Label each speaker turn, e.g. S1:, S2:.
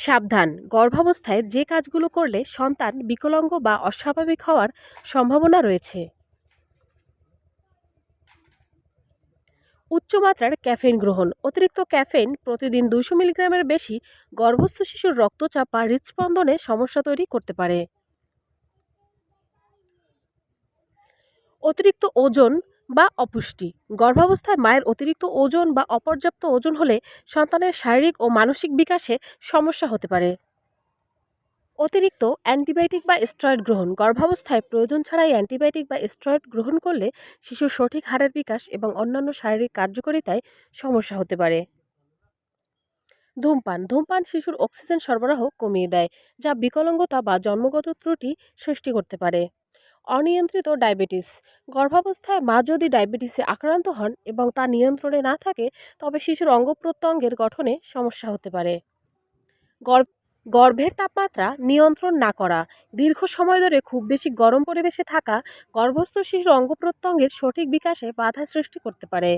S1: সাবধান। গর্ভাবস্থায় যে কাজগুলো করলে সন্তান বিকলাঙ্গ বা অস্বাভাবিক হওয়ার সম্ভাবনা রয়েছে। উচ্চমাত্রার ক্যাফেইন গ্রহণ। অতিরিক্ত ক্যাফেইন প্রতিদিন দুশো মিলিগ্রামের বেশি গর্ভস্থ শিশুর রক্তচাপ বা হৃদস্পন্দনে সমস্যা তৈরি করতে পারে। অতিরিক্ত ওজন বা অপুষ্টি। গর্ভাবস্থায় মায়ের অতিরিক্ত ওজন বা অপর্যাপ্ত ওজন হলে সন্তানের শারীরিক ও মানসিক বিকাশে সমস্যা হতে পারে। অতিরিক্ত অ্যান্টিবায়োটিক বা স্টেরয়েড গ্রহণ। গর্ভাবস্থায় প্রয়োজন ছাড়াই অ্যান্টিবায়োটিক বা স্টেরয়েড গ্রহণ করলে শিশুর সঠিক হারের বিকাশ এবং অন্যান্য শারীরিক কার্যকারিতায় সমস্যা হতে পারে। ধূমপান। ধূমপান শিশুর অক্সিজেন সরবরাহ কমিয়ে দেয়, যা বিকলাঙ্গতা বা জন্মগত ত্রুটি সৃষ্টি করতে পারে। অনিয়ন্ত্রিত ডায়াবেটিস। গর্ভাবস্থায় মা যদি ডায়াবেটিসে আক্রান্ত হন এবং তা নিয়ন্ত্রণে না থাকে, তবে শিশুর অঙ্গ প্রত্যঙ্গের গঠনে সমস্যা হতে পারে। গর্ভ, গর্ভের তাপমাত্রা নিয়ন্ত্রণ না করা, দীর্ঘ সময় ধরে খুব বেশি গরম পরিবেশে থাকা, গর্ভস্থ শিশুর অঙ্গ প্রত্যঙ্গের সঠিক বিকাশে বাধা সৃষ্টি করতে পারে।